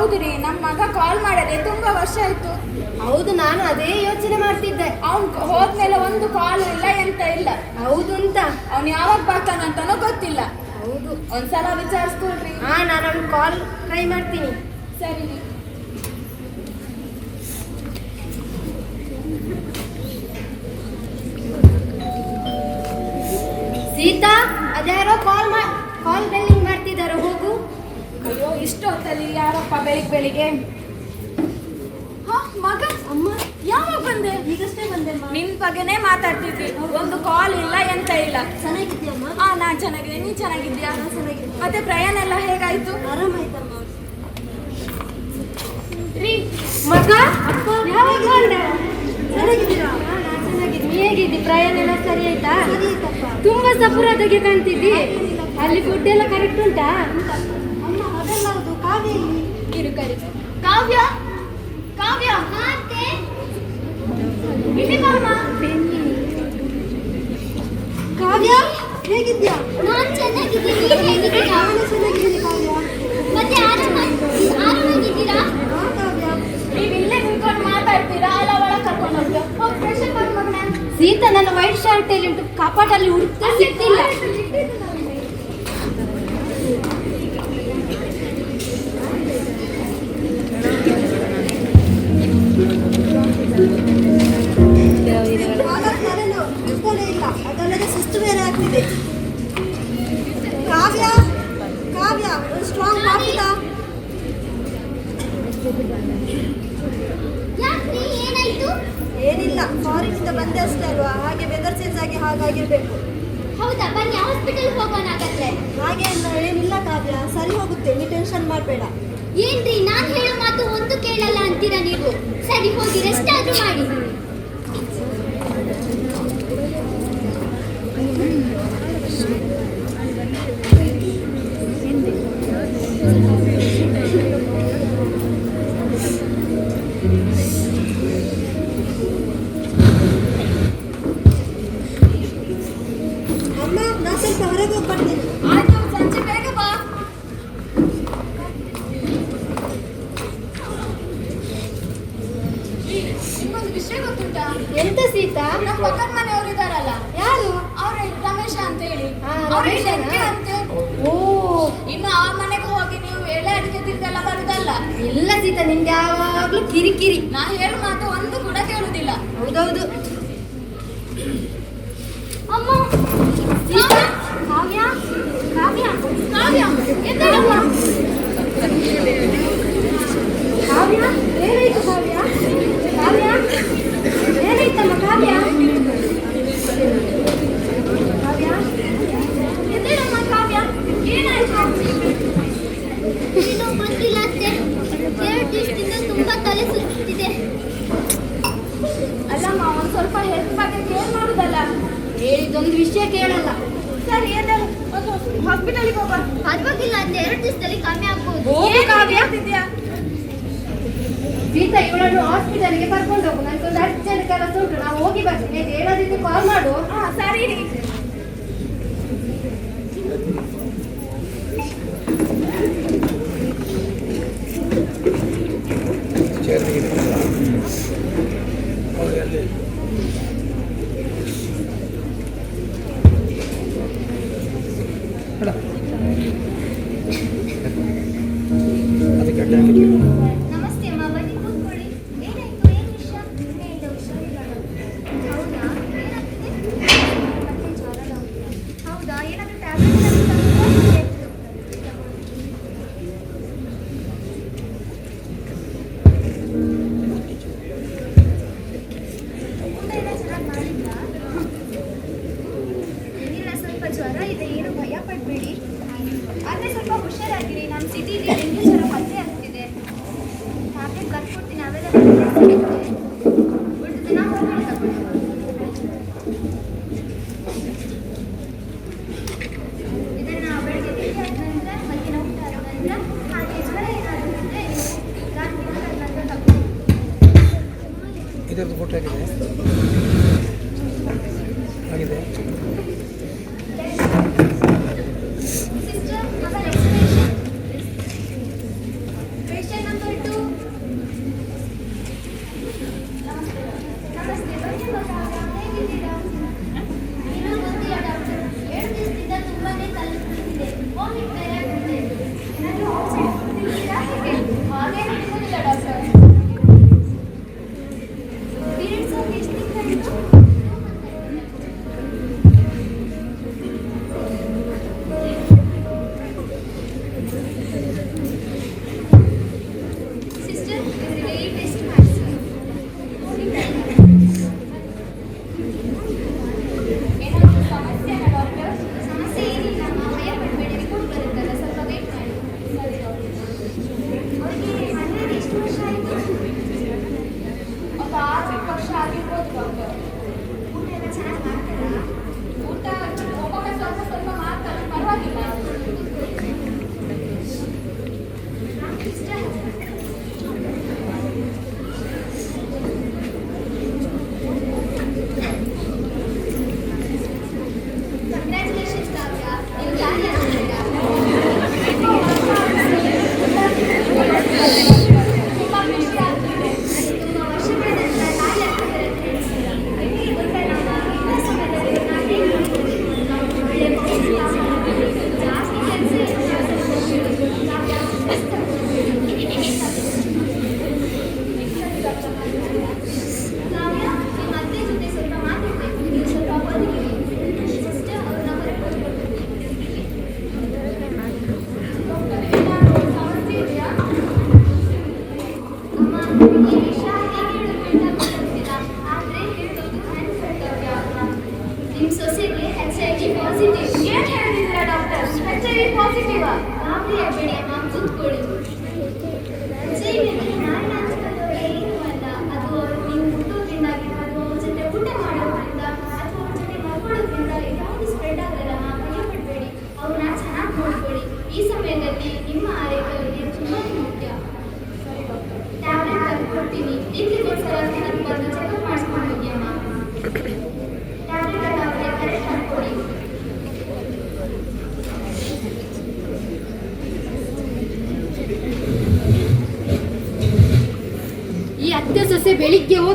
ಅದೌದು ರೀ ನಮ್ಮ ಮಗ ಕಾಲ್ ಮಾಡದೆ ತುಂಬಾ ವರ್ಷ ಆಯ್ತು. ಹೌದು ನಾನು ಅದೇ ಯೋಚನೆ ಮಾಡ್ತಿದ್ದೆ. ಅವ್ನ್ ಹೋದ್ಮೇಲೆ ಒಂದು ಕಾಲ್ ಇಲ್ಲ ಎಂತ ಇಲ್ಲ. ಹೌದು ಅಂತ. ಅವ್ನು ಯಾವಾಗ ಬರ್ತಾನಂತನೂ ಗೊತ್ತಿಲ್ಲ. ಹೌದು. ಒಂದ್ಸಲ ವಿಚಾರಿಸ್ಕೊಳ್ರಿ. ಹಾ ನಾನು ಅವ್ನು ಕಾಲ್ ಟ್ರೈ ಮಾಡ್ತೀನಿ. ಸರಿ ರೀ. ಸೀತಾ ಅದ್ಯಾರೋ ಕಾಲ್ ಮಾ ಕಾಲ್ ಅಯ್ಯೋ ಇಷ್ಟು ಹೊತ್ತಲ್ಲಿ ಯಾರಪ್ಪ ಬೆಳಿಗ್ಗೆ ಬೆಳಿಗ್ಗೆ? ಹ, ಮಗ? ಅಮ್ಮ ಯಾವಾಗ ಬಂದೆ? ಈಗಷ್ಟೇ ಬಂದೆ ನಿನ್ ಬಗ್ಗೆನೇ ಮಾತಾಡ್ತಿದ್ವಿ. ಒಂದು ಕಾಲ್ ಇಲ್ಲ ಎಂತ ಇಲ್ಲ. ಚೆನ್ನಾಗಿದ್ಯಮ್ಮ ಹಾ ನಾನ್ ಚೆನ್ನಾಗಿದೆ ನೀನ್ ಚೆನ್ನಾಗಿದ್ಯಾ ಮತ್ತೆ ಪ್ರಯಾಣ ಎಲ್ಲ ಹೇಗಾಯ್ತು? ಆರಾಮಾಯ್ತಮ್ಮ ರೀ ಮಗ? ಯಾವಾಗ ಬಂದೆ? ಚೆನ್ನಾಗಿದ್ದೀರಾ? ನೀ ಹೇಗಿದ್ದಿ? ಪ್ರಯಾಣ ಎಲ್ಲ ಸರಿ ಆಯ್ತಾ? ತುಂಬಾ ಸಪುರಾದಾಗೆ ಕಾಣ್ತಿದ್ದಿ? ಅಲ್ಲಿ ಫುಡ್ ಎಲ್ಲ ಕರೆಕ್ಟ್ ಉಂಟಾ? ಕರಿ ಕಾವ್ಯ? ಕಾವ್ಯ? ಇಲ್ಲಿ. ಕಾವ್ಯ ಹೇಗಿದ್ಯಾ? ನಾನ್ ಚೆನ್ನಾಗಿದ್ದೀನಿ. ನೀವ್ ಹೇಗಿದ್ದೀರಾ ನಾನು ಚೆನ್ನಾಗಿದ್ದೀನಿ ಕಾವ್ಯ. ಮತ್ತೆ ಆರಾಮ? ಆರಾಮಾಗಿದ್ದೀರಾ? ನೀವ್ ಇಲ್ಲೇ ನಿಂತ್ಕೊಂಡು ಮಾತಾಡ್ತೀರಾ ಅಲ್ಲ ಒಳಗ್ ಕರ್ಕೊಂಡು ಹೋಗ್ತೀರಾ? ಹೋಗ್ ಫ್ರೆಶ್ ಅಪ್ ಆಗಿ ಸೀತಾ ನನ್ನ ವೈಟ್ ಶರ್ಟ್ ಅಲ್ಲಿ ಕಾಪಾಟಲ್ಲಿ ಹುಡುಕ್ತಾ ಸಿಕ್ತಿಲ್ಲ ಇಲ್ಲ ಅದಲ್ಲದೆ ಸುಸ್ತು ಬೇರೆ ಆಗ್ತಿದೆ ಕಾವ್ಯ ಕಾವ್ಯ ಸ್ಟ್ರಾಂಗ್ ಏನಾಯ್ತು ಏನಿಲ್ಲ ಫಾರಿನಿಂದ ಬಂದೆ ಅಷ್ಟೇ ಅಲ್ವಾ ಹಾಗೆ ವೆದರ್ ಚೇಂಜ್ ಆಗಿ ಹಾಗಾಗಿರ್ಬೇಕು ಹೌದಾ ಬನ್ನಿ ಹಾಸ್ಪಿಟಲ್ ಹೋಗೋಣ ಹಾಗಾದ್ರೆ ಹಾಗೆ ಏನಿಲ್ಲ ಕಾವ್ಯ ಸರಿ ಹೋಗುತ್ತೆ ನೀವು ಟೆನ್ಷನ್ ಮಾಡಬೇಡ ಏನ್ರಿ ನಾನು ಹೇಳೋ ಮಾತು ಒಂದು ಕೇಳಲ್ಲ ಅಂತೀರಾ ನೀವು ಸರಿ ಹೋಗಿ ರೆಸ್ಟ್ ಮಾಡಿ ಅಮ್ಮ ನಾ ಸ್ವಲ್ಪ ಹೊರಗೆ ಹೋಗಿ ಬರ್ತೀನಿ ಆಯ್ತು ಸಂಜೆ ಬೇಗ ಬಾ ನಿಮ್ಗೊಂದು ವಿಷಯ ಗೊತ್ತುಂಟಾ ಎಂತ ಸೀತಾ ನಮ್ಮ ಪಕ್ಕದ ಮನೆಯವರು ಇದಾರಲ್ಲ ಯಾರು ಅವ್ರ ರಮೇಶ ಅಂತ ಹೇಳಿ ಹಾ, ಅವ್ರಿಗೆ ರಮೇಶನಾ? ಶಂಕೆ ಅಂತೆ ಓ ಇನ್ನು ಆ ಮನೆಗೆ ಹೋಗಿ ನೀವು ಎಳೆ ಅಡಿಕೆ ತಿಂದೆಲ್ಲ ಬರುದಲ್ಲ ಇಲ್ಲ ಸೀತಾ ನಿಂಗೆ ಯಾವಾಗ್ಲೂ ಕಿರಿಕಿರಿ ನಾ ಹೇಳು ಮಾತು ಒಂದು ಕೂಡ ಕೇಳುದಿಲ್ಲ ಹೌದೌದು ಅಮ್ಮ ಸೀತಾ ಕಾವ್ಯ ಕಾವ್ಯ ಕಾವ್ಯ ಎದ್ದೇಳಮ್ಮ. ಕಾವ್ಯ ಏನಾಯ್ತು ಕಾವ್ಯ ಕಾವ್ಯ ಏನಾಯ್ತಮ್ಮ ಕಾವ್ಯ ಕಾವ್ಯ ಎದ್ದೇಳಮ್ಮ ಕಾವ್ಯ ಏನಾಯ್ತು ಏನೋ ಗೊತ್ತಿಲ್ಲ ಅತ್ತೆ ಎರಡು ದಿವಸದಿಂದ ತುಂಬಾ ತಲೆ ಸುತ್ತಿದೆ ಅಲ್ಲಮ್ಮ ಒಂದ್ ಸ್ವಲ್ಪ ಹೆಲ್ತ್ ಬಗ್ಗೆ ಕೇರ್ ಮಾಡುದಲ್ಲ ಹೇಳಿದೊಂದು ವಿಷಯ ಕೇಳಲ್ಲ ಸರಿ ಎದ್ದೇಳು ಒಂದು ಹಾಸ್ಪಿಟಲ್ಗೆ ಹೋಗ ಪರವಾಗಿಲ್ಲ ಅತ್ತೆ ಎರಡು ದಿವಸದಲ್ಲಿ ಕಮ್ಮಿ ಆಗ್ಬೋದು ಹೋಗು ಕಾವ್ಯ ಹೇಳ್ತಿದ್ಯಾ ಸೀತಾ ಇವಳನ್ನು ಹಾಸ್ಪಿಟಲ್ಗೆ ಕರ್ಕೊಂಡು ಹೋಗು ನನಗೊಂದು ಅರ್ಜೆಂಟ್ ಕೆಲಸ ಉಂಟು ನಾವು ಹೋಗಿ ಬರ್ತೀನಿ ಆಯ್ತು ಹೇಳೋದಿದ್ದು ಕಾಲ್ ಮಾಡು ಹಾ ಸರಿ ರೀ ನಮಸ್ತೆ ಅಮ್ಮ ಬನ್ನಿ ಕೂತ್ಕೊಳ್ಳಿ ಏನಾಯ್ತು ಏನು ವಿಷಯ ನಿನ್ನೆಯಿಂದ ಹುಷಾರಿಲ್ಲ ಹೌದಾ ಏನಾಗ್ತಿದೆ ಮತ್ತೆ ಜ್ವರ ಹೌದಾ ಏನಾದರೂ ಟ್ಯಾಬ್ಲೆಟ್ ಏನಿಲ್ಲ ಸ್ವಲ್ಪ ಜ್ವರ ಇದೆ, ಏನು ಭಯ ಪಡಬೇಡಿ. ಆದರೆ ಸ್ವಲ್ಪ ಹುಷಾರಾಗಿರಿ ನಮ್ಮ ಸಿಟಿಲಿ ಡೆಂಗ್ಯೂ ಜ್ವರ ಪತ್ತೆ ಆಗ್ತಿದೆ. ಟ್ಯಾಬ್ಲೆಟ್ ಬರ್ಕೊಡ್ತೀನಿ ಅವೆಲ್ಲ Thank you.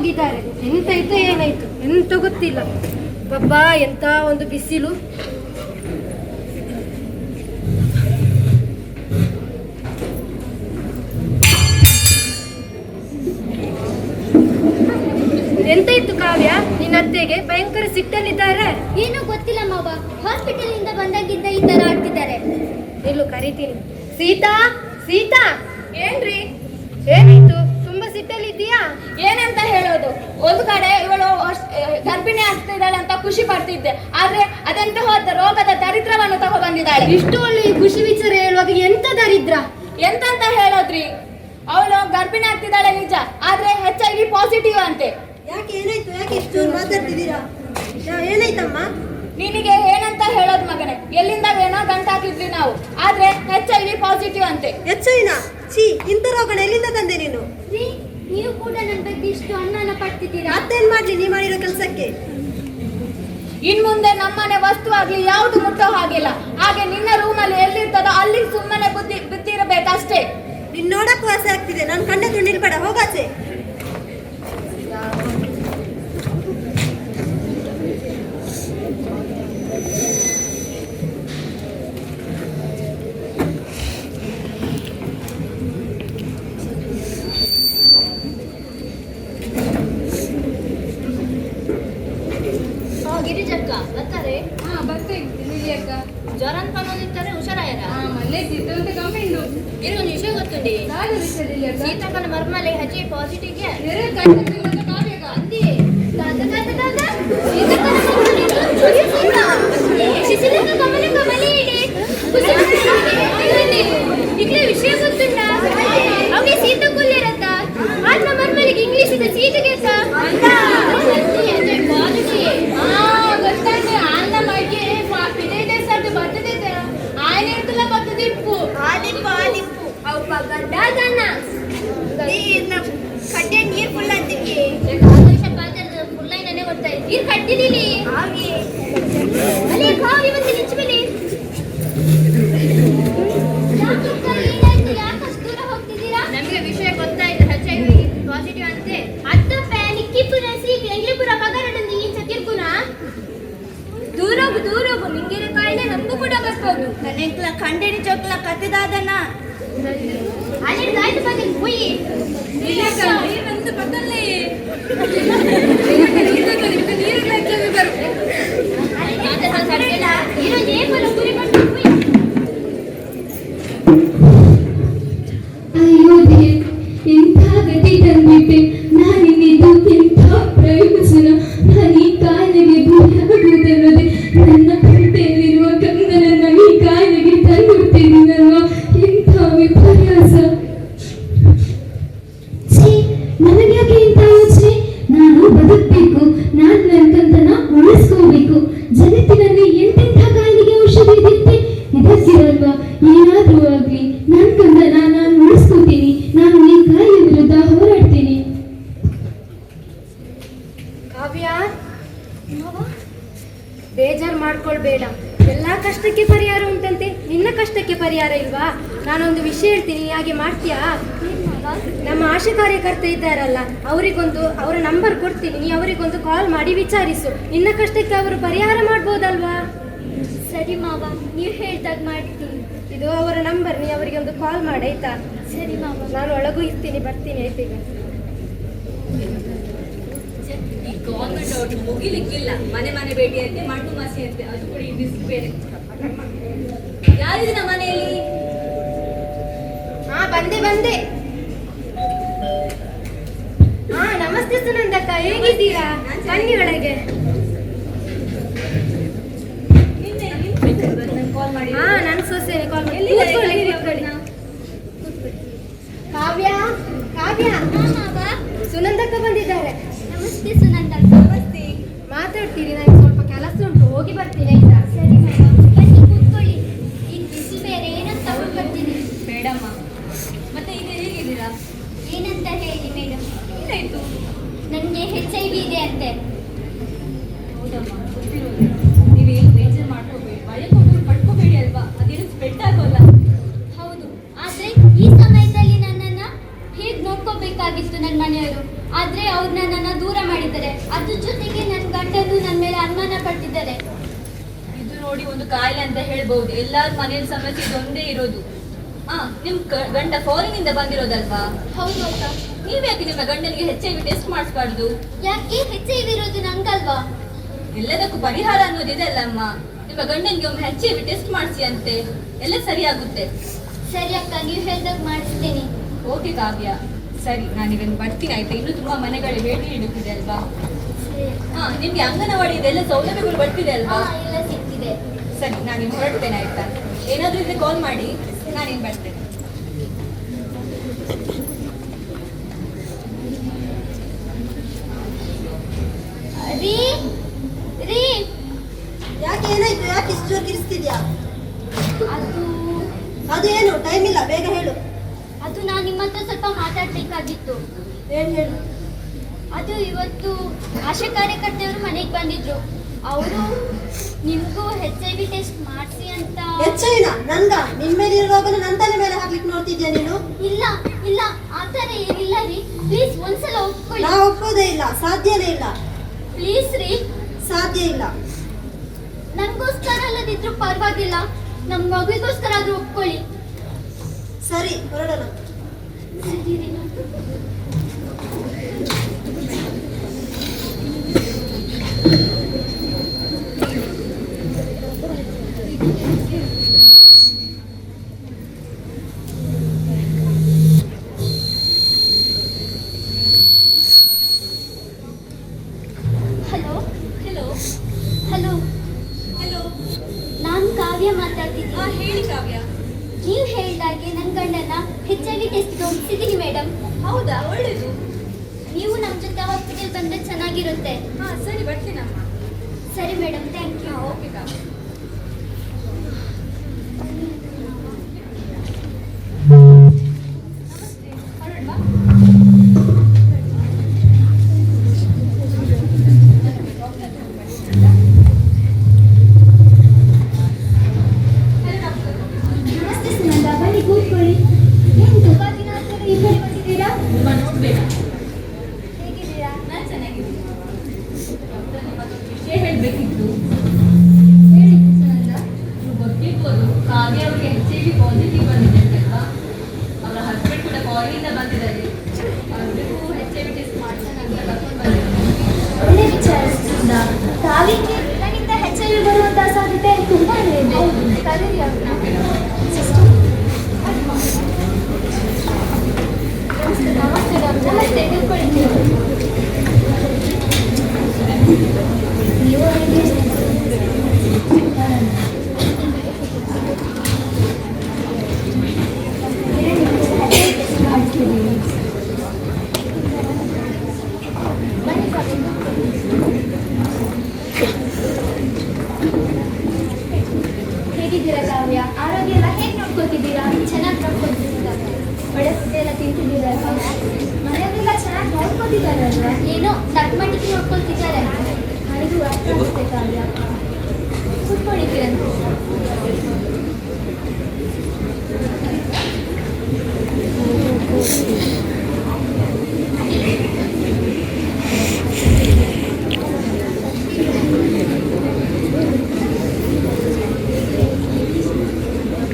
ಹೋಗಿದ್ದಾರೆ. ಎಂತಾಯ್ತು ಏನಾಯ್ತು? ಎಂತ ಗೊತ್ತಿಲ್ಲ. ಬಬ್ಬಾ ಎಂತ ಒಂದು ಬಿಸಿಲು. ಎಂತಾಯ್ತು ಕಾವ್ಯ? ನಿನ್ನ ಅತ್ತೆಗೆ ಭಯಂಕರ ಸಿಟ್ಟಲ್ಲಿದ್ದಾರೆ. ಏನೂ ಗೊತ್ತಿಲ್ಲ ಮಾವ. ಹಾಸ್ಪಿಟಲ್ ಇಂದ ಬಂದಾಗಿದ್ದ ಈ ತರ ಆಡ್ತಿದ್ದಾರೆ ಇಲ್ಲೂ ಕರಿತೀನಿ. ಸೀತಾ ಸೀತಾ. ಏನ್ರಿ? ಏನಾಯ್ತು ಸಿಟ್ಟಲ್ಲಿದ್ದೀಯಾ ಏನಂತ ಹೇಳೋದು? ಒಂದು ಕಡೆ ಇವಳು ಗರ್ಭಿಣಿ ಆಗ್ತಿದ್ದಾಳೆ ಅಂತ ಖುಷಿ ಪಡ್ತಿದ್ದೆ. ಆದ್ರೆ ಅದೆಂತ ಹೋದ ರೋಗದ ದರಿದ್ರವನ್ನು ತಗೋ ಬಂದಿದ್ದಾಳೆ. ಇಷ್ಟು ಒಳ್ಳೆ ಈ ಖುಷಿ ವಿಚಾರ ಹೇಳುವಾಗ ಎಂತ ದರಿದ್ರ? ಎಂತಂತ ಹೇಳೋದ್ರಿ? ಅವಳು ಗರ್ಭಿಣಿ ಆಗ್ತಿದ್ದಾಳೆ ನಿಜ ಆದ್ರೆ ಹೆಚ್ಚಾಗಿ ಐ ವಿ ಪಾಸಿಟಿವ್ ಅಂತೆ. ಯಾಕೆ ಏನಾಯ್ತು? ಯಾಕೆ ಇಷ್ಟು ಮಾತಾಡ್ತಿದ್ದೀರಾ? ಏನಾಯ್ತಮ್ಮ? ನಿನಗೆ ಏನಂತ ಹೇಳೋದ್ ಮಗನೇ? ಎಲ್ಲಿಂದ ಏನೋ ಗಂಟ ಹಾಕಿದ್ವಿ ನಾವು. ಆದ್ರೆ ಎಚ್ ಐ ವಿ ಪಾಸಿಟಿವ್ ಅಂತೆ. ಹೆಚ್ಚಿನ? ಛೀ ಇಂಥ ರೋಗ ಎಲ್ಲಿಂದ ತಂದೆ ನೀನು? ರೀ ನೀವು ಕೂಡ ನನ್ನ ಬಗ್ಗೆ ಇಷ್ಟು ಅನ್ನ ಪಡ್ತಿದ್ದೀರಾ? ಅದೇನ್ ಮಾಡ್ಲಿ ನೀ ಮಾಡಿರೋ ಕೆಲಸಕ್ಕೆ. ಇನ್ ಮುಂದೆ ನಮ್ಮನೆ ವಸ್ತು ಆಗ್ಲಿ ಯಾವ್ದು ಮುಟ್ಟೋ ಹಾಗಿಲ್ಲ. ಹಾಗೆ ನಿನ್ನ ರೂಮಲ್ಲಿ ಎಲ್ಲಿರ್ತದೋ ಅಲ್ಲಿ ಸುಮ್ಮನೆ ಬುದ್ಧಿ ಬಿದ್ದಿರಬೇಕಷ್ಟೇ ನಿನ್ ನೋಡಕ್ಕೂ ಆಸೆ ಆಗ್ತಿದೆ. ನಾನು ಕಂಡ ತುಂಡಿರ್ಬೇಡ ಹೋಗಾಚೆ ಗಿರಿಜಕ್ಕ ಬರ್ತಾರೆ ಹಾ ಬರ್ತೀನಿ ಅಕ್ಕ ಜ್ವರ ಅಂತ ಬಂದಿರ್ತಾರೆ ಹುಷಾರಾಯರ ಮಲ್ಲೆ ಜಿದ್ದಂತ ಕಮ್ಮಿಂಡು ಇರೋ ವಿಷಯ ಮರ್ಮಲೆ ಬೇರೆ ಕಣ್ಣು ಕಾವ್ಯಗ ಅಂದಿ. ತಾತ ತಾತ ತಾತ ಸೀತಾಕನ ಕಡ್ಡೆ ನೀರು ಫುಲ್ ಅಂತೀವಿ ಇದು ಕಟ್ಟಿದಿಲಿ ಹಾಗೆ ಅಲ್ಲಿ ಕಾವಿ ಬಂದು ಹೋಗ್ತಿದ್ದೀರಾ ನಮಗೆ ವಿಷಯ ಗೊತ್ತಾಯ್ತು ಎಚ್ ಪಾಸಿಟಿವ್ ಅಂತೆ ಅತ್ತಪ್ಪ ನಿಕ್ಕಿಪುರ ಸೀಗೆ ಎಂಗ್ಲಿಪುರ ಪಗರಡೊಂದು ಈ ಚಕಿರ್ಕುನ ದೂರ ಹೋಗು ದೂರ ಹೋಗು ನಿಂಗಿನ ಕಾಯಿಲೆ ನಮಗೂ ಕೂಡ ಬರ್ಬೋದು. ಕನೆಕ್ಲ ಕಂಡೆನಿ ಚೋಕ್ಲ ಕತ್ತಿದಾದನ ಅಲ್ಲಿ ಗಾಯ್ತು ಬಂದು ಮುಯ್ಯಿ ನಮ್ಮ ಆಶಾ ಕಾರ್ಯಕರ್ತ ಇದ್ದಾರಲ್ಲ ಅವರಿಗೊಂದು ಅವರ ನಂಬರ್ ಕೊಡ್ತೀನಿ ನೀ ಅವರಿಗೊಂದು ಕಾಲ್ ಮಾಡಿ ವಿಚಾರಿಸು. ನಿನ್ನ ಕಷ್ಟಕ್ಕೆ ಅವರು ಪರಿಹಾರ ಮಾಡ್ಬೋದಲ್ವಾ? ಸರಿ ಮಾವ ನೀವು ಹೇಳ್ದಾಗ ಮಾಡ್ತೀನಿ. ಇದು ಅವರ ನಂಬರ್ ನೀ ಅವರಿಗೆ ಒಂದು ಕಾಲ್ ಮಾಡಿ ಆಯ್ತಾ? ಸರಿ ಮಾವ. ನಾನು ಒಳಗೂ ಇರ್ತೀನಿ ಬರ್ತೀನಿ ಆಯ್ತು ಈಗ? ಈ ಗೌರ್ಮೆಂಟ್ ಅವ್ರು ಮುಗಿಲಿಕ್ಕಿಲ್ಲ. ಮನೆ ಮನೆ ಭೇಟಿ ಅಂತೆ ಮಣ್ಣು ಮಾಸಿ ಅಂತೆ ಅದು ಕೂಡ ಈ ಬಿಸಿಲು ಬೇರೆ ಯಾರಿದಿನ ಮನೆಯಲ್ಲಿ? ಹಾ ಬಂದೆ ಬಂದೆ. ಹಾ ನಮಸ್ತೆ ಸುನಂದಕ್ಕ ಹೇಗಿದ್ದೀರಾ? ಬನ್ನಿ ಒಳಗೆ. ಹಾ ನಾನು ಸೊಸೆನೆ ಕಾಲ್ ಮಾಡಿ? ಕೂತ್ಕೊಳ್ಳಿ, ಕೂತ್ಕೊಳ್ಳಿ. ಕಾವ್ಯ ಕಾವ್ಯ. ಸುನಂದಕ್ಕ ಬಂದಿದ್ದಾರೆ. ನಮಸ್ತೆ ಸುನಂದ ನಮಸ್ತೆ. ಮಾತಾಡ್ತೀರಿ ನನಗೆ ಸ್ವಲ್ಪ ಕೆಲಸ ಉಂಟು. ಹೋಗಿ ಬರ್ತೀನಿ ಅಂತೆ. ಹೌದಮ್ಮ ಗೊತ್ತಿರೋದು. ನೀವೇನು ಬೇಜಾರು ಮಾಡ್ಕೋಬೇಡಿ. ಭಯಕೊಂಡು ಪಡ್ಕೋಬೇಡಿ ಅಲ್ವಾ? ಅದೇನು ಸ್ಪ್ರೆಡ್ ಆಗೋಲ್ಲ. ಹೌದು. ಆದ್ರೆ ಈ ಸಮಯದಲ್ಲಿ ನನ್ನನ್ನ ಹೇಗೆ ನೋಡ್ಕೋಬೇಕಾಗಿತ್ತು ನನ್ನ ಮನೆಯವರು? ಆದ್ರೆ ಅವ್ರು ನನ್ನನ್ನ ದೂರ ಮಾಡಿದ್ದಾರೆ. ಅದ್ರ ಜೊತೆಗೆ ನನ್ನ ಗಂಡನು ನನ್ನ ಮೇಲೆ ಅನುಮಾನ ಪಟ್ಟಿದ್ದಾರೆ ಇದು ನೋಡಿ ಒಂದು ಕಾಯಿಲೆ ಅಂತ ಹೇಳ್ಬಹುದು ಎಲ್ಲಾರ ಮನೆಯಲ್ಲಿ ಸಮಸ್ಯೆ ಇದೊಂದೇ ಇರೋದು. ಹಾ ನಿಮ್ ಗಂಡ ಫಾರಿನ್ ಇಂದ ಬಂದಿರೋದಲ್ವಾ? ಹೌದು ಅಕ್ಕ. ನೀವ್ಯಾಕೆ ನಿಮ್ಮ ಗಂಡನಿಗೆ ಐ ವಿ ಟೆಸ್ಟ್ ಮಾಡಿಸ್ಬಾರ್ದು? ಯಾಕೆ ಹೆಚ್ ಐ ವಿ ಇರೋದು ನಂಗಲ್ವಾ? ಎಲ್ಲದಕ್ಕೂ ಪರಿಹಾರ ಅನ್ನೋದು ಇದೆಲ್ಲ ಅಮ್ಮ ನಿಮ್ಮ ಗಂಡನಿಗೆ ಒಮ್ಮೆ ಐ ವಿ ಟೆಸ್ಟ್ ಮಾಡಿಸಿ ಅಂತೆ ಎಲ್ಲ ಸರಿಯಾಗುತ್ತೆ. ಸರಿ ಅಕ್ಕ ನೀವು ಹೇಳ್ದಾಗ ಮಾಡಿಸ್ತೀನಿ. ಓಕೆ ಕಾವ್ಯ. ಸರಿ ನಾನೀಗ ಬರ್ತೀನಿ ಆಯ್ತಾ? ಇನ್ನೂ ತುಂಬಾ ಮನೆಗಳಿಗೆ ಭೇಟಿ ನೀಡುತ್ತಿದೆ ಅಲ್ವಾ? ಸರಿ. ಹಾ ನಿಮ್ಗೆ ಅಂಗನವಾಡಿ ಇದೆಲ್ಲ ಸೌಲಭ್ಯಗಳು ಬರ್ತಿದೆ ಅಲ್ವಾ? ಎಲ್ಲ ಸಿಕ್ಕಿದೆ ಸರಿ ನಾನು ಹೊರಡ್ತೇನೆ ಆಯ್ತಾ? ಏನಾದ್ರೂ ಇದ್ರೆ ಕಾಲ್ ಮಾಡಿ. ನಾನೇನು ಬರ್ತೇನೆ. ರೀ ರೀ. ಯಾಕೆ ಏನಾಯ್ತು? ಯಾಕೆ ಇಷ್ಟು ಜೋರು ಅದು ಅದು ಏನು? ಟೈಮ್ ಇಲ್ಲ ಬೇಗ ಹೇಳು. ಅದು ನಾನು ನಿಮ್ಮ ಹತ್ರ ಸ್ವಲ್ಪ ಮಾತಾಡ್ಬೇಕಾಗಿತ್ತು. ಹೇಳು ಹೇಳು? ಅದು ಇವತ್ತು ಆಶಾ ಕಾರ್ಯಕರ್ತೆಯವರು ಮನೆಗೆ ಬಂದಿದ್ರು. ಅವರು ನಿಮಗೂ ಹೆಚ್ ಐ ವಿ ಟೆಸ್ಟ್ ಮಾಡಿಸಿ ಅಂತ. ಹೆಚ್ಚೈನ ನಂದ? ನಿನ್ ಮೇಲೆ ಇರೋ ರೋಗನ ನನ್ ತಲೆ ಮೇಲೆ ಹಾಕ್ಲಿಕ್ಕೆ ನೋಡ್ತಿದ್ಯಾ ನೀನು? ಇಲ್ಲ ಇಲ್ಲ. ಆ ಥರ ಏನಿಲ್ಲ ರೀ. ಪ್ಲೀಸ್ ಒಂದ್ಸಲ ಒಪ್ಕೊಳ್ಳಿ. ನಾ ಒಪ್ಪೋದೇ ಇಲ್ಲ. ಸಾಧ್ಯನೇ ಇಲ್ಲ. ಪ್ಲೀಸ್ ರೀ. ಸಾಧ್ಯ ಇಲ್ಲ. ನನಗೋಸ್ಕರ ಅಲ್ಲದಿದ್ರು ಪರವಾಗಿಲ್ಲ. ನಮ್ಮ ಮಗುಗೋಸ್ಕರ ಆದ್ರೂ ಒಪ್ಕೊಳ್ಳಿ. ಸರಿ ಹೊರಡೋಣ. ಸರಿ ರೀ. ಹಲೋ ಹಲೋ ಹಲೋ ಹಲೋ ನಾನು ಕಾವ್ಯ ಮಾತಾಡ್ತಿದ್ದೀನಿ. ಹೇಳಿ ಕಾವ್ಯ. ನೀವು ಹೇಳಿದಾಗೆ ನನ್ನ ಗಂಡನ ಹೆಚ್ ಐ ವಿ ಟೆಸ್ಟ್ಗೆ ಮೇಡಮ್ ಹೌದಾ? ಒಳ್ಳೇದು. ನೀವು ನಮ್ಮ ಜೊತೆ ಹಾಸ್ಪಿಟಲ್ ಬಂದರೆ ಚೆನ್ನಾಗಿರುತ್ತೆ. ಹಾಂ ಸರಿ ಬರ್ತೀನಮ್ಮ ಸರಿ madam thank you okay Kavya. ಏನೋ ತಕ್ಕ ಮಟ್ಟಿಗೆ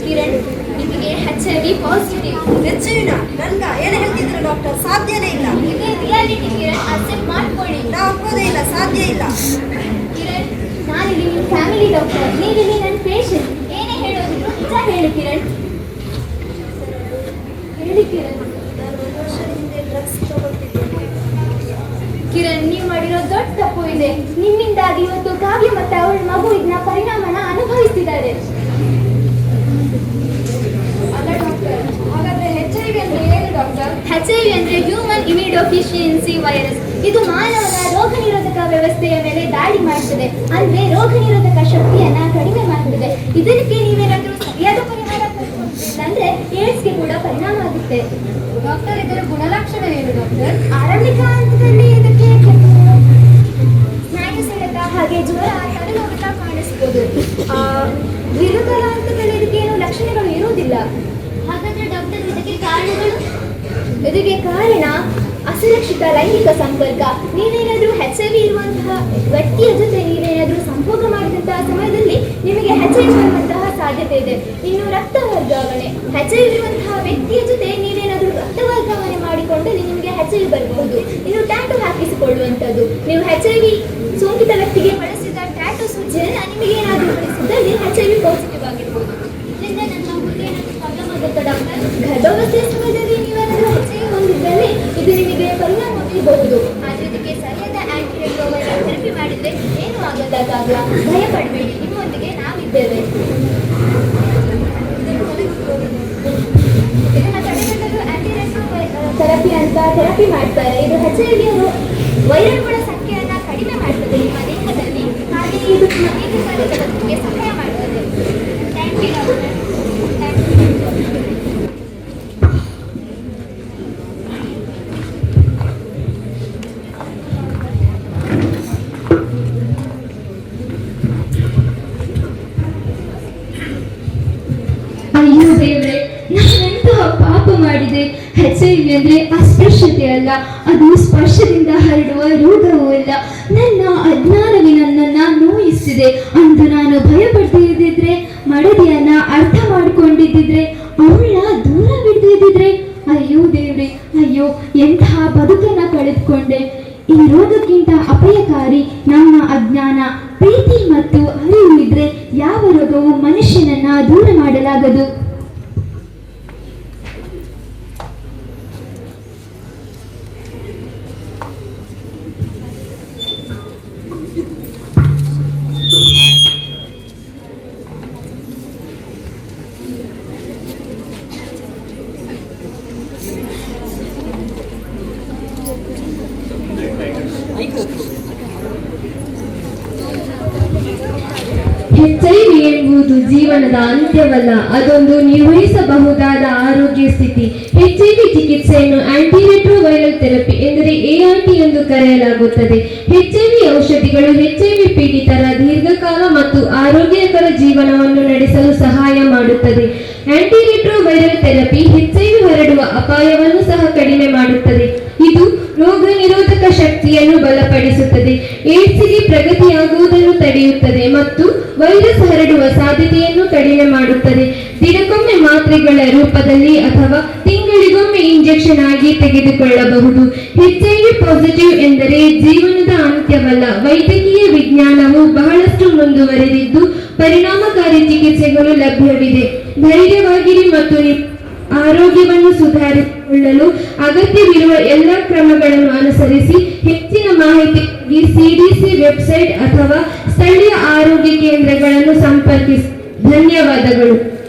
ಕಿರಣ್ ನಿಮಗೆ ಹೆಚ್ಚಾಗಿ ಪಾಸಿಟಿವ್ ಹೆಚ್ಚಿನ ನನ್ಗ ಏನು ಹೇಳ್ತಿದ್ರು ಡಾಕ್ಟರ್? ಸಾಧ್ಯನೇ ಇಲ್ಲ. ಇದೇ ನೀವು ಕಿರಣ್ ಅಕ್ಸೆಪ್ಟ್ ಮಾಡ್ಕೊಳ್ಳಿ. ನಾ ಒಪ್ಪೋದೇ ಇಲ್ಲ ಸಾಧ್ಯ ಇಲ್ಲ. ಕಿರಣ್ ನಾನಿಲ್ಲಿ ನಿಮ್ಮ ಫ್ಯಾಮಿಲಿ ಡಾಕ್ಟರ್ ನೀವಿಲ್ಲಿ ನನ್ನ ಪೇಷಂಟ್ ಏನೇ ಹೇಳೋದಿದ್ರು ನಿಜ ಹೇಳಿ ಕಿರಣ್. ಹೇಳಿ ಕಿರಣ್. ನಾನು ಒಂದು ವರ್ಷದ ಹಿಂದೆ ಡ್ರಗ್ಸ್ ತಗೊಳ್ತಿದ್ದೆ ಕಿರಣ್ ನೀವು ಮಾಡಿರೋ ದೊಡ್ಡ ತಪ್ಪು ಇದೆ. ನಿಮ್ಮಿಂದಾಗಿ ಇವತ್ತು ಕಾವ್ಯ ಮತ್ತು ಅವಳ ಮಗು ಇದನ್ನ ಪರಿಣಾಮನ ಅನುಭವಿಸ್ತಿದ್ದಾರೆ. ಅಲ್ಲ ಡಾಕ್ಟರ್ ಹಾಗಾದ್ರೆ ಎಚ್ ಐ ವಿ ಅಂದ್ರೆ ಡಾಕ್ಟರ್? ಎಚ್ ಐ ವಿ ಅಂದ್ರೆ ಹ್ಯೂಮನ್ ಇಮ್ಯುಡೋಫಿಷಿಯನ್ಸಿ ವೈರಸ್ ಇದು ಮಾನವನ ರೋಗ ನಿರೋಧಕ ವ್ಯವಸ್ಥೆಯ ಮೇಲೆ ದಾಳಿ ಮಾಡುತ್ತದೆ ಅಂದ್ರೆ ರೋಗ ನಿರೋಧಕ ಶಕ್ತಿಯನ್ನ ಕಡಿಮೆ ಮಾಡುತ್ತದೆ ಇದಕ್ಕೆ ನೀವೇನಾದರೂ ಸರಿಯಾದ ಪರಿಹಾರ ಅಂದರೆ ಏಡ್ಸ್ಗೆ ಕೂಡ ಪರಿಣಾಮ ಆಗುತ್ತೆ. ಡಾಕ್ಟರ್ ಇದರ ಗುಣಲಕ್ಷಣ ಏನು ಡಾಕ್ಟರ್? ಆರಂಭಿಕ ಹಂತದಲ್ಲಿ ಇದಕ್ಕೆ ಸ್ನಾಯು ಸೆಳೆತ ಹಾಗೆ ಜ್ವರ ತಲೆನೋವೆಲ್ಲ ಕಾಣಿಸ್ಬೋದು. ದೀರ್ಘಕಾಲ ಹಂತದಲ್ಲಿ ಏನು ಲಕ್ಷಣಗಳು ಇರುವುದಿಲ್ಲ. ಇದಕ್ಕೆ ಕಾರಣಗಳು? ಇದಕ್ಕೆ ಕಾರಣ ಅಸುರಕ್ಷಿತ ಲೈಂಗಿಕ ಸಂಪರ್ಕ. ನೀವೇನಾದರೂ ಎಚ್ ಐ ವಿ ಇರುವಂತಹ ವ್ಯಕ್ತಿಯ ಜೊತೆ ನೀವೇನಾದರೂ ಸಂಪರ್ಕ ಮಾಡಿದಂತಹ ಸಮಯದಲ್ಲಿ ನಿಮಗೆ ಎಚ್ ಐ ಬರುವಂತಹ ಸಾಧ್ಯತೆ ಇದೆ. ಇನ್ನು ರಕ್ತ ವರ್ಗಾವಣೆ. ಹೆಚ್ ಐ ಇರುವಂತಹ ವ್ಯಕ್ತಿಯ ಜೊತೆ ನೀವೇನಾದರೂ ರಕ್ತ ವರ್ಗಾವಣೆ ಮಾಡಿಕೊಂಡಲ್ಲಿ ನಿಮಗೆ ಎಚ್ ಐ ಬರಬಹುದು. ಇನ್ನು ಟ್ಯಾಟು ಹಾಕಿಸಿಕೊಳ್ಳುವಂಥದ್ದು. ನೀವು ಎಚ್ ಐ ವಿ ಸೋಂಕಿತ ವ್ಯಕ್ತಿಗೆ ಬಳಸಿದ ಟ್ಯಾಟು ಸೂಚಿಯನ್ನು ನಿಮಗೆ ಏನಾದರೂ ಬಳಸಿದಲ್ಲಿ ಎಚ್ ಐ ವಿ ಪಾಸಿಟಿವ್ ಆಗಿರ್ಬೋದು ಇದರಿಂದ ನನ್ನ ಮಗುಗೆ ಏನಾದರೂ ಪ್ರಾಬ್ಲಮ್ ಆಗುತ್ತಾ ಡಾಕ್ಟರ್ ಗರ್ಭಾವಸ್ಥೆಯ ಸಮಯದಲ್ಲಿ ನೀವೇನಾದರೂ ವಿ ಹೊಂದಿದ್ದಲ್ಲಿ ಇದು ನಿಮಗೆ ಪರಿಣಾಮ ಬೀರಬಹುದು. ಆದರೆ ಇದಕ್ಕೆ ಸರಿಯಾದ ಆಂಟಿರೈಟ್ರೋವೈರಲ್ ಥೆರಪಿ ಮಾಡಿದರೆ ಏನೂ ಆಗೋದಾಗಲ್ಲ. ಭಯ ಪಡಬೇಡಿ ನಿಮ್ಮೊಂದಿಗೆ ನಾವಿದ್ದೇವೆ. ಥೆರಪಿ ಅಂತ ಥೆರಪಿ ಮಾಡ್ತಾರೆ. ಇದು ಎಚ್ ಐ ವಿ ವೈರಲ್ಗಳ ಸಂಖ್ಯೆಯನ್ನು ಕಡಿಮೆ ಮಾಡ್ತದೆ ನಿಮ್ಮ ದೇಹದಲ್ಲಿ. ಹಾಗೆ ಇದು ನಿಮ್ಮ ದೀರ್ಘಕಾಲದ ಬದುಕಿಗೆ ಸಹಾಯ ಐ ಸ್ಪರ್ಶತೆ ಅಲ್ಲ. ಅದು ಸ್ಪರ್ಶದಿಂದ ಹರಡುವ ರೋಗವೂ ಅಲ್ಲ ನನ್ನ ಅಜ್ಞಾನವೇ ನನ್ನನ್ನ ನೋಯಿಸಿದೆ. ಅಂದು ನಾನು ಭಯಪಡ್ತಿದ್ದಿದ್ರೆ ಮಡದಿಯನ್ನ ಅರ್ಥ ಮಾಡ್ಕೊಂಡಿದ್ದಿದ್ರೆ, ಅವಳ ದೂರ ಬಿಡ್ತಿದ್ದಿದ್ರೆ ಅಯ್ಯೋ ದೇವ್ರಿ, ಅಯ್ಯೋ, ಎಂತಹ ಬದುಕನ್ನ ಕಳೆದುಕೊಂಡೆ. ಈ ರೋಗಕ್ಕಿಂತ ಅಪಾಯಕಾರಿ ನಮ್ಮ ಅಜ್ಞಾನ. ಪ್ರೀತಿ ಮತ್ತು ಅರಿವು ಇದ್ರೆ ಯಾವ ರೋಗವು ಮನುಷ್ಯನನ್ನ ದೂರ ಮಾಡಲಾಗದು. ಜೀವನದ ಅಂತ್ಯವಲ್ಲ, ಅದೊಂದು ನಿರ್ವಹಿಸಬಹುದಾದ ಆರೋಗ್ಯ ಸ್ಥಿತಿ. ಹೆಚ್ಐವಿ ಚಿಕಿತ್ಸೆಯನ್ನು ಆಂಟಿರೆಟ್ರೋವೈರಲ್ ಥೆರಪಿ ಎಂದರೆ ಎಆರ್ಟಿ ಎಂದು ಕರೆಯಲಾಗುತ್ತದೆ. ಹೆಚ್ಐವಿ ಔಷಧಿಗಳು ಹೆಚ್ಐವಿ ಪೀಡಿತರ, ದೀರ್ಘಕಾಲ ಮತ್ತು ಆರೋಗ್ಯಕರ ಜೀವನವನ್ನು ನಡೆಸಲು ಸಹಾಯ ಮಾಡುತ್ತದೆ. ಆಂಟಿರೆಟ್ರೋವೈರಲ್ ಥೆರಪಿ ಹೆಚ್ಐವಿ ಹರಡುವ ಅಪಾಯವನ್ನು ಸಹ ಕಡಿಮೆ ಮಾಡುತ್ತದೆ. ಇದು ರೋಗ ನಿರೋಧಕ ಶಕ್ತಿಯನ್ನು ಬಲಪಡಿಸುತ್ತದೆ. ಏಡ್ಸ್ಗೆ ಪ್ರಗತಿಯಾಗುವುದನ್ನು ತಡೆಯುತ್ತದೆ ಮತ್ತು ವೈರಸ್ ಹರಡುವ ಸಾಧ್ಯತೆಯನ್ನು ಕಡಿಮೆ ಮಾಡುತ್ತದೆ. ದಿನಕ್ಕೊಮ್ಮೆ ಮಾತ್ರೆಗಳ ರೂಪದಲ್ಲಿ ಅಥವಾ ತಿಂಗಳಿಗೊಮ್ಮೆ ಇಂಜೆಕ್ಷನ್ ಆಗಿ ತೆಗೆದುಕೊಳ್ಳಬಹುದು. ಹೆಚ್ಚಾಗಿ ಪಾಸಿಟಿವ್ ಎಂದರೆ ಜೀವನದ ಅಂತ್ಯವಲ್ಲ. ವೈದ್ಯಕೀಯ ವಿಜ್ಞಾನವು ಬಹಳಷ್ಟು ಮುಂದುವರೆದಿದ್ದು ಪರಿಣಾಮಕಾರಿ ಚಿಕಿತ್ಸೆಗಳು ಲಭ್ಯವಿದೆ. ಧೈರ್ಯವಾಗಿರಿ ಮತ್ತು ಆರೋಗ್ಯವನ್ನು ಸುಧಾರಿಸಿಕೊಳ್ಳಲು ಅಗತ್ಯವಿರುವ ಎಲ್ಲ ಕ್ರಮಗಳನ್ನು ಅನುಸರಿಸಿ ಹೆಚ್ಚಿನ ಮಾಹಿತಿಗಾಗಿ ಸಿಡಿಸಿ ವೆಬ್ಸೈಟ್ ಅಥವಾ ಸ್ಥಳೀಯ ಆರೋಗ್ಯ ಕೇಂದ್ರಗಳನ್ನು ಸಂಪರ್ಕಿಸಿ. ಧನ್ಯವಾದಗಳು.